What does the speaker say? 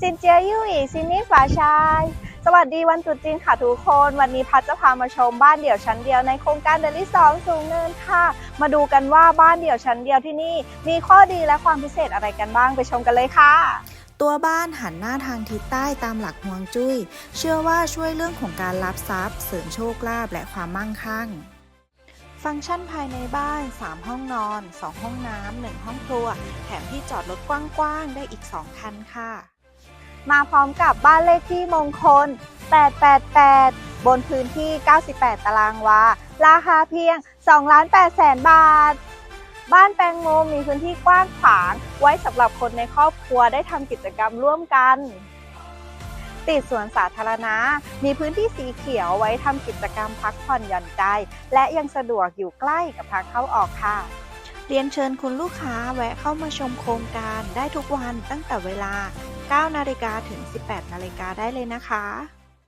ซินเจียยู่อีซินนี่ฝาชาย สวัสดีวันตรุษจีนค่ะทุกคน วันนี้พัดจะพามาชมบ้านเดี่ยวชั้นเดียวในโครงการเดลิสองสูงเนินค่ะ มาดูกันว่าบ้านเดี่ยวชั้นเดียวที่นี่ มีข้อดีและความพิเศษอะไรกันบ้างไปชมกันเลยค่ะ ตัวบ้านหันหน้าทางทิศใต้ตามหลักฮวงจุ้ย เชื่อว่าช่วยเรื่องของการรับทรัพย์ เสริมโชคลาภและความมั่งคั่ง ฟังก์ชันภายในบ้าน 3 ห้องนอน 2 ห้องน้ำ 1 ห้องครัว แถมที่จอดรถกว้างๆ ได้อีก 2 คันค่ะ มาพร้อมกับบ้านเลขที่มงคล 888 บนพื้นที่ 98 ตารางวา ราคาเพียง 2 ล้าน8แสนบาท บ้านแปลงโมมีพื้นที่กว้างขวาง ไว้สำหรับคนในครอบครัวได้ทำกิจกรรมร่วมกัน ติดสวนสาธารณะ มีพื้นที่สีเขียวไว้ทำกิจกรรมพักผ่อนหย่อนใจ และยังสะดวกอยู่ใกล้กับทางเข้าออกค่ะ เรียนเชิญคุณลูกค้าแวะเข้ามาชมโครงการได้ทุกวันตั้งแต่เวลา 9 นาฬิกาถึง 18 นาฬิกาได้เลยนะคะ